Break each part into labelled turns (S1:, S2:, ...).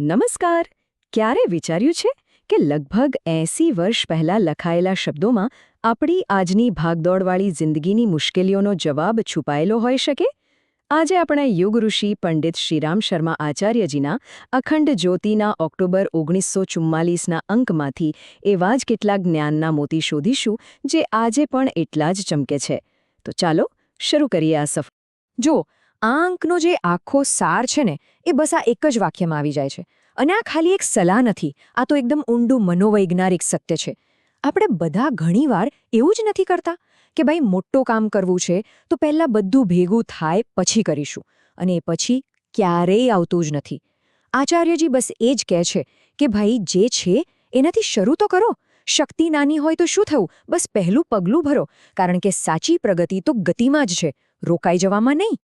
S1: નમસ્કાર. ક્યારે વિચાર્યું છે કે લગભગ એંસી વર્ષ પહેલાં લખાયેલા શબ્દોમાં આપણી આજની ભાગદોડવાળી જિંદગીની મુશ્કેલીઓનો જવાબ છુપાયેલો હોઈ શકે? આજે આપણે યુગ ઋષિ પંડિત શ્રીરામ શર્મા આચાર્યજીના અખંડ જ્યોતિના ઓક્ટોબર ઓગણીસો ચુમ્માલીસના અંકમાંથી એવા જ કેટલાક જ્ઞાનના મોતી શોધીશું જે આજે પણ એટલા જ ચમકે છે. તો ચાલો, શરૂ કરીએ આ સફર
S2: જો આ અંકનો જે આખો સાર છે ને, એ બસ આ એક જ વાક્યમાં આવી જાય છે. અને આ ખાલી એક સલાહ નથી, આ તો એકદમ ઊંડું મનોવૈજ્ઞાનિક સત્ય છે. આપણે બધા ઘણીવાર એવું જ નથી કરતા કે ભાઈ મોટું કામ કરવું છે તો પહેલાં બધું ભેગું થાય પછી કરીશું. અને એ પછી ક્યારેય આવતું જ નથી. આચાર્યજી બસ એ જ કહે છે કે ભાઈ જે છે એનાથી શરૂ તો કરો. શક્તિ નાની હોય તો શું થવું? બસ પહેલું પગલું ભરો. કારણ કે સાચી પ્રગતિ તો ગતિમાં જ છે. રોકાઈ જવામાં નહીં.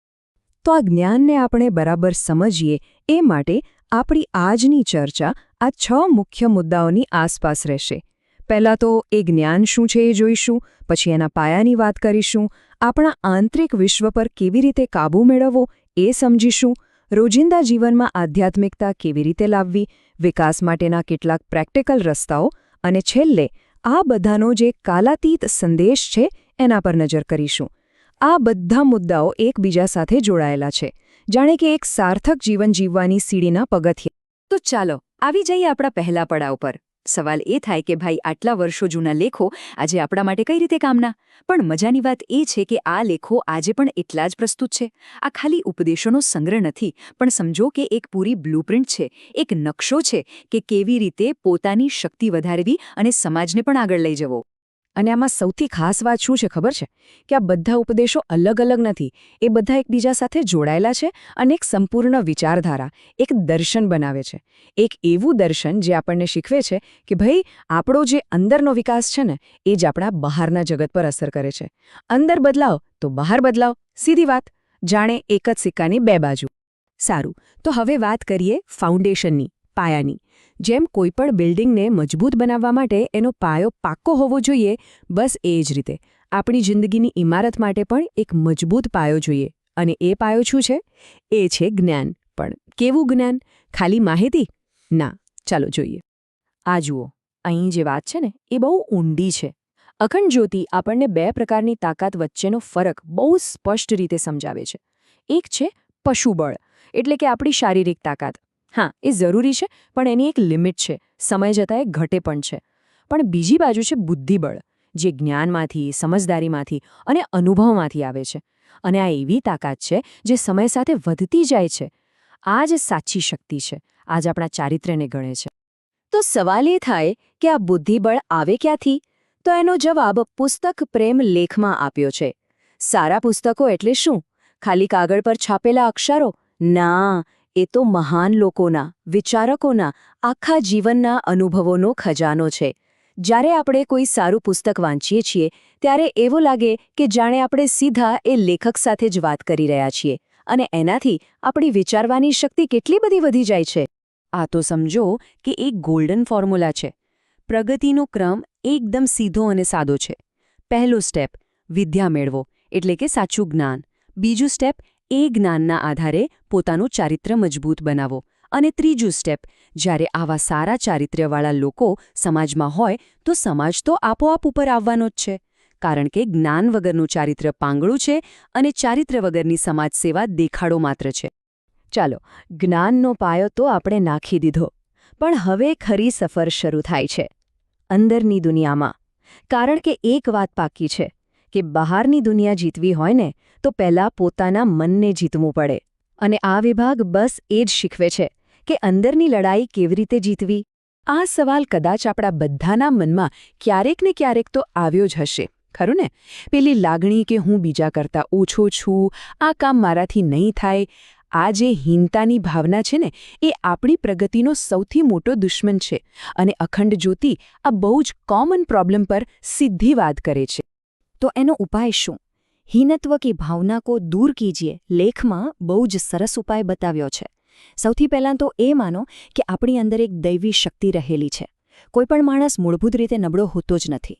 S1: તો આ જ્ઞાનને આપણે બરાબર સમજીએ, એ માટે આપણી આજની ચર્ચા આ છ મુખ્ય મુદ્દાઓની આસપાસ રહેશે. પહેલાં તો એ જ્ઞાન શું છે એ જોઈશું, પછી એના પાયાની વાત કરીશું, આપણા આંતરિક વિશ્વ પર કેવી રીતે કાબૂ મેળવવો એ સમજીશું, રોજિંદા જીવનમાં આધ્યાત્મિકતા કેવી રીતે લાવવી, વિકાસ માટેના કેટલાક પ્રેક્ટિકલ રસ્તાઓ, અને છેલ્લે આ બધાનો જે કાલાતીત સંદેશ છે એના પર નજર કરીશું. આ બધા મુદ્દાઓ એકબીજા સાથે જોડાયેલા છે. જાણે કે એક સાર્થક જીવન જીવવાની સીડીના પગથિયા.
S2: તો ચાલો, આવી જઈએ આપણા પહેલા પડાવ પર. સવાલ એ થાય કે ભાઈ, આટલા વર્ષો જૂના લેખો આજે આપણા માટે કઈ રીતે કામના? પણ મજાની વાત એ છે કે આ લેખો આજે પણ એટલા જ પ્રસ્તુત છે. આ ખાલી ઉપદેશોનો સંગ્રહ નથી, પણ સમજો કે એક પૂરી બ્લુપ્રિન્ટ છે. એક નકશો છે કે કેવી રીતે પોતાની શક્તિ વધારવી અને સમાજને પણ આગળ લઈ જવો.
S1: અને આમાં સૌથી ખાસ વાત શું છે ખબર છે? કે આ બધા ઉપદેશો અલગ અલગ નથી. એ બધા એકબીજા સાથે જોડાયેલા છે અને એક સંપૂર્ણ વિચારધારા, એક દર્શન બનાવે છે. એક એવું દર્શન જે આપણને શીખવે છે કે ભાઈ, આપણો જે અંદરનો વિકાસ છે ને, એ જ આપણા બહારના જગત પર અસર કરે છે. અંદર બદલાવ, તો બહાર બદલાવ, સીધી વાત. જાણે એક જ સિક્કાની બે બાજુ. સારું, તો હવે વાત કરીએ ફાઉન્ડેશનની પાયાની. જેમ કોઈપણ બિલ્ડિંગને મજબૂત બનાવવા માટે એનો પાયો પાક્કો હોવો જોઈએ, બસ એ જ રીતે. આપણી જિંદગીની ઇમારત માટે પણ એક મજબૂત પાયો જોઈએ. અને એ પાયો શું છે? એ છે જ્ઞાન. પણ કેવું જ્ઞાન? ખાલી માહિતી? ના, ચાલો જોઈએ.
S2: આ જુઓ, અહીં જે વાત છે ને, એ બહુ ઊંડી છે. અખંડ જ્યોતિ આપણને બે પ્રકારની તાકાત વચ્ચેનો ફરક બહુ સ્પષ્ટ રીતે સમજાવે છે. એક છે પશુબળ, એટલે કે આપણી શારીરિક તાકાત. હા, એ જરૂરી છે, પણ એની એક લિમિટ છે. સમય જતાં એ ઘટે પણ છે. પણ બીજી બાજુ છે બુદ્ધિબળ, જે જ્ઞાનમાંથી, સમજદારીમાંથી અને અનુભવમાંથી આવે છે. અને આ એવી તાકાત છે જે સમય સાથે વધતી જાય છે. આ જ સાચી શક્તિ છે. આજ આપણા ચારિત્ર્યને ગણે છે. તો સવાલ એ થાય કે આ બુદ્ધિબળ આવે ક્યાંથી? તો એનો જવાબ પુસ્તક પ્રેમ લેખમાં આપ્યો છે. સારા પુસ્તકો એટલે શું? ખાલી કાગળ પર છાપેલા અક્ષરો? ના એ તો મહાન લોકોના, વિચારકોના, આખા જીવનના અનુભવોનો ખજાનો છે. જ્યારે આપણે કોઈ સારું પુસ્તક વાંચીએ છીએ, ત્યારે એવો લાગે કે જાણે આપણે સીધા એ લેખક સાથે જ વાત કરી રહ્યા છીએ, અને એનાથી આપણી વિચારવાની શક્તિ કેટલી બધી વધી જાય છે. આ તો સમજો કે એક ગોલ્ડન ફોર્મ્યુલા છે. પ્રગતિનો ક્રમ એકદમ સીધો અને સાદો છે. પહેલો સ્ટેપ, વિદ્યા મેળવો, એટલે કે સાચું જ્ઞાન. બીજું સ્ટેપ એ જ્ઞાનના આધારે પોતાનું ચારિત્ર્ય મજબૂત બનાવો. અને ત્રીજું સ્ટેપ, જ્યારે આવા સારા ચારિત્ર્યવાળા લોકો સમાજમાં હોય, તો સમાજ તો આપોઆપ ઉપર આવવાનો જ છે. કારણ કે જ્ઞાન વગરનું ચારિત્ર્ય પાંગળું છે અને ચારિત્ર્ય વગરની સમાજ સેવા દેખાડો માત્ર છે. ચાલો, જ્ઞાનનો પાયો તો આપણે નાખી દીધો. પણ હવે ખરી સફર શરૂ થાય છે. અંદરની દુનિયામાં. કારણ કે એક વાત પાકી છે. કે બહારની દુનિયા જીતવી હોય ને, તો પહેલાં પોતાના મનને જીતવું પડે. અને આ વિભાગ બસ એ જ શીખવે છે કે અંદરની લડાઈ કેવી રીતે જીતવી. આ સવાલ કદાચ આપણા બધાના મનમાં ક્યારેક ને ક્યારેક તો આવ્યો જ હશે, ખરું ને? પેલી લાગણી કે હું બીજા કરતાં ઓછો છું, આ કામ મારાથી નહીં થાય, આ જે હીનતાની ભાવના છે ને, એ આપણી પ્રગતિનો સૌથી મોટો દુશ્મન છે. અને અખંડ જ્યોતિ આ બહુ જ કોમન પ્રોબ્લેમ પર સીધી વાત કરે છે. તો એનો ઉપાય શું? હીનત્વ કી ભાવના કો દૂર કીજીએ, લેખમાં બહુ જ સરસ ઉપાય બતાવ્યો છે. સૌથી પહેલાં તો એ માનો કે આપણી અંદર એક દૈવી શક્તિ રહેલી છે. કોઈપણ માણસ મૂળભૂત રીતે નબળો હોતો જ નથી.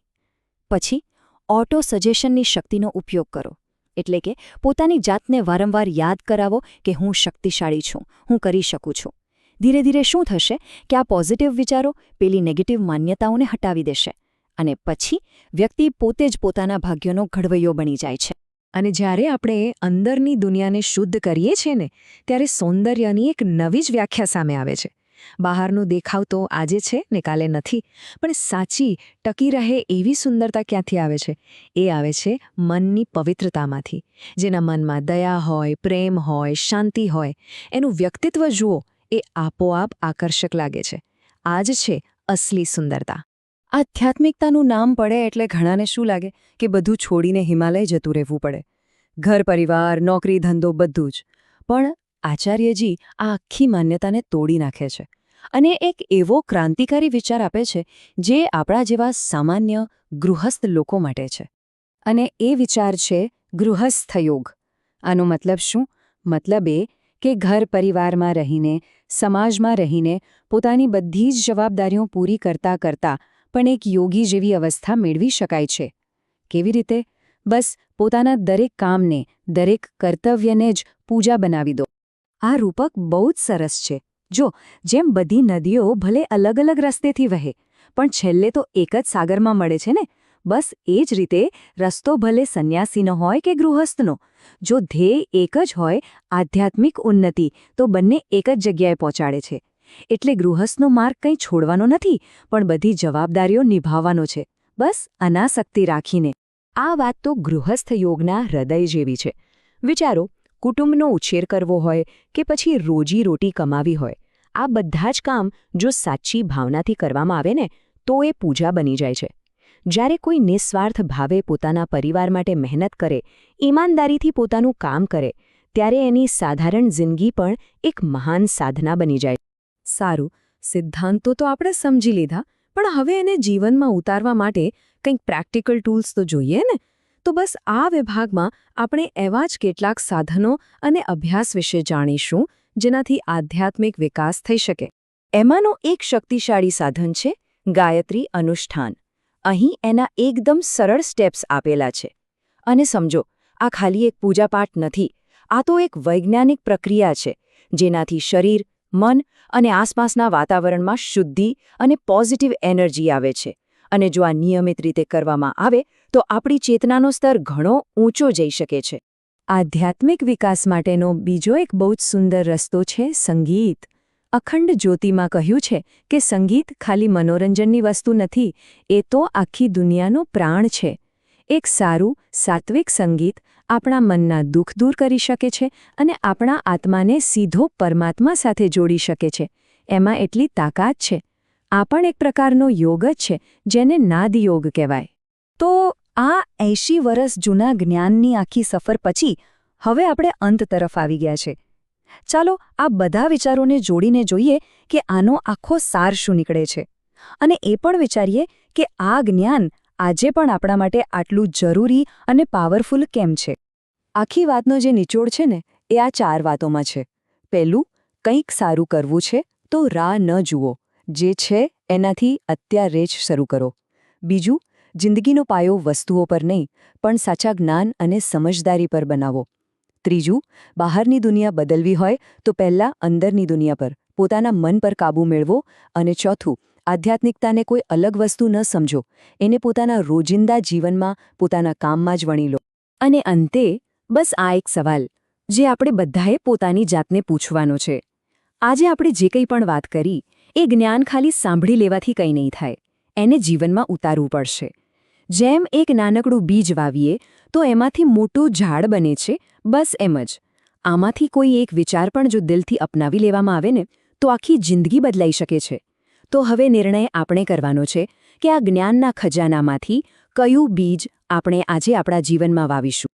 S2: પછી ઓટો સજેશનની શક્તિનો ઉપયોગ કરો. એટલે કે પોતાની જાતને વારંવાર યાદ કરાવો કે હું શક્તિશાળી છું, હું કરી શકું છું.
S3: ધીરે ધીરે શું થશે? કે આ પોઝિટિવ વિચારો પેલી નેગેટિવ માન્યતાઓને હટાવી દેશે. અને પછી વ્યક્તિ પોતે જ પોતાના ભાગ્યનો ઘડવૈયો બની જાય છે.
S2: અને જ્યારે આપણે અંદરની દુનિયાને શુદ્ધ કરીએ છીએ ને, ત્યારે સૌંદર્યની એક નવી જ વ્યાખ્યા સામે આવે છે. બહારનો દેખાવ તો આજે છે ને કાલે નથી, પણ સાચી, ટકી રહે એવી સુંદરતા ક્યાંથી આવે છે? એ આવે છે મનની પવિત્રતામાંથી. જેના મનમાં દયા હોય, પ્રેમ હોય, શાંતિ હોય, એનું વ્યક્તિત્વ જુઓ, એ આપોઆપ આકર્ષક લાગે છે. આ જ છે અસલી સુંદરતા.
S1: આધ્યાત્મિકતાનું નામ પડે એટલે ઘણાને શું લાગે કે બધું છોડીને હિમાલય જતું રહેવું પડે. ઘર પરિવાર, નોકરી, ધંધો બધું જ. પણ આચાર્યજી આ આખી માન્યતાને તોડી નાખે છે અને એક એવો ક્રાંતિકારી વિચાર આપે છે જે આપણા જેવા સામાન્ય ગૃહસ્થ લોકો માટે છે. અને એ વિચાર છે ગૃહસ્થ યોગ. આનો મતલબ શું? મતલબ એ કે ઘર પરિવારમાં રહીને, સમાજમાં રહીને પોતાની બધી જ જવાબદારીઓ પૂરી કરતા કરતા પણ એક યોગી જેવી અવસ્થા મેળવી શકાય છે. કેવી રીતે? બસ પોતાના દરેક કામને, દરેક કર્તવ્યને જ પૂજા બનાવી દો. આ રૂપક બહુ જ સરસ છે. જો, જેમ બધી નદીઓ ભલે અલગ અલગ રસ્તેથી વહે, પણ છેલ્લે તો એક જ સાગરમાં મળે છે ને? બસ એ જ રીતે રસ્તો ભલે સંન્યાસીનો હોય કે ગૃહસ્થનો, જો ધ્યેય એક જ હોય, આધ્યાત્મિક ઉન્નતિ તો બંને એક જ જગ્યાએ પહોંચાડે છે. એટલે ગૃહસ્થનો માર્ગ કંઈ છોડવાનો નથી, પણ બધી જવાબદારીઓ નિભાવવાનો છે. બસ, અનાસક્તિ રાખીને. આ વાત તો ગૃહસ્થ યોગના હૃદય જેવી છે. વિચારો, કુટુંબનો ઉછેર કરવો હોય કે પછી રોજી રોટી કમાવી હોય, આ બધા જ કામ જો સાચી ભાવનાથી કરવામાં આવે ને, તો એ પૂજા બની જાય છે. જ્યારે કોઈ નિસ્વાર્થ ભાવે પોતાના પરિવાર માટે મહેનત કરે, ઈમાનદારીથી પોતાનું કામ કરે, ત્યારે એની સાધારણ જિંદગી પણ એક મહાન સાધના બની જાય. સારું. સિદ્ધાંતો તો આપણે સમજી લીધા, પણ હવે એને જીવનમાં ઉતારવા માટે કંઈક પ્રેક્ટિકલ ટૂલ્સ તો જોઈએ ને? તો બસ આ વિભાગમાં આપણે એવા જ કેટલાક સાધનો અને અભ્યાસ વિશે જાણીશું, જેનાથી આધ્યાત્મિક વિકાસ થઈ શકે. એમાંનો એક શક્તિશાળી સાધન છે, ગાયત્રી અનુષ્ઠાન. અહીં એના એકદમ સરળ સ્ટેપ્સ આપેલા છે. અને સમજો, આ ખાલી એક પૂજાપાઠ નથી, આ તો એક વૈજ્ઞાનિક પ્રક્રિયા છે, જેનાથી શરીર, મન અને આસપાસના વાતાવરણમાં શુદ્ધિ અને પોઝિટિવ એનર્જી આવે છે. અને જો આ નિયમિત રીતે કરવામાં આવે, તો આપણી ચેતનાનો સ્તર ઘણો ઊંચો જઈ શકે છે. આધ્યાત્મિક વિકાસ માટેનો બીજો એક બહુ જ સુંદર રસ્તો છે સંગીત. અખંડ જ્યોતિમાં કહ્યું છે કે સંગીત ખાલી મનોરંજનની વસ્તુ નથી, એ તો આખી દુનિયાનો પ્રાણ છે. એક સારું સાત્વિક સંગીત આપણા મનના દુઃખ દૂર કરી શકે છે અને આપણા આત્માને સીધો પરમાત્મા સાથે જોડી શકે છે. એમાં એટલી તાકાત છે. આ પણ એક પ્રકારનો યોગ જ છે, જેને નાદયોગ કહેવાય. તો આ એંશી વર્ષ જૂના જ્ઞાનની આખી સફર પછી હવે આપણે અંત તરફ આવી ગયા છે. ચાલો આ બધા વિચારોને જોડીને જોઈએ કે આનો આખો સાર શું નીકળે છે. અને એ પણ વિચારીએ કે આ જ્ઞાન આજે પણ આપણા માટે આટલું જરૂરી અને પાવરફુલ કેમ છે? આખી વાતનો જે નિચોડ છે ને, એ આ ચાર વાતોમાં છે. પહેલું, કંઈક સારું કરવું છે તો રાહ ન જુઓ. જે છે એનાથી અત્યારે જ શરૂ કરો. બીજું, જિંદગીનો પાયો વસ્તુઓ પર નહીં, પણ સાચા જ્ઞાન અને સમજદારી પર બનાવો. ત્રીજું, બહારની દુનિયા બદલવી હોય તો પહેલાં અંદરની દુનિયા પર, પોતાના મન પર કાબૂ મેળવો. અને ચોથું આધ્યાત્મિકતાને કોઈ અલગ વસ્તુ ન સમજો. એને પોતાના રોજિંદા જીવનમાં પોતાના કામમાં જ વણી લો. અને અંતે, બસ આ એક સવાલ, જે આપણે બધાએ પોતાની જાતને પૂછવાનો છે. આજે આપણે જે કંઈ પણ વાત કરી, એ જ્ઞાન ખાલી સાંભળી લેવાથી કંઈ નહીં થાય. એને જીવનમાં ઉતારવું પડશે. જેમ એક નાનકડું બીજ વાવીએ, તો એમાંથી મોટું ઝાડ બને છે, બસ એમ જ. આમાંથી કોઈ એક વિચાર પણ જો દિલથી અપનાવી લેવામાં આવે ને, તો આખી જિંદગી બદલાઈ શકે છે. તો હવે નિર્ણય આપણે કરવાનો છે કે આ જ્ઞાનના ખજાનામાંથી કયું બીજ આપણે આજે આપણા જીવનમાં વાવીશું.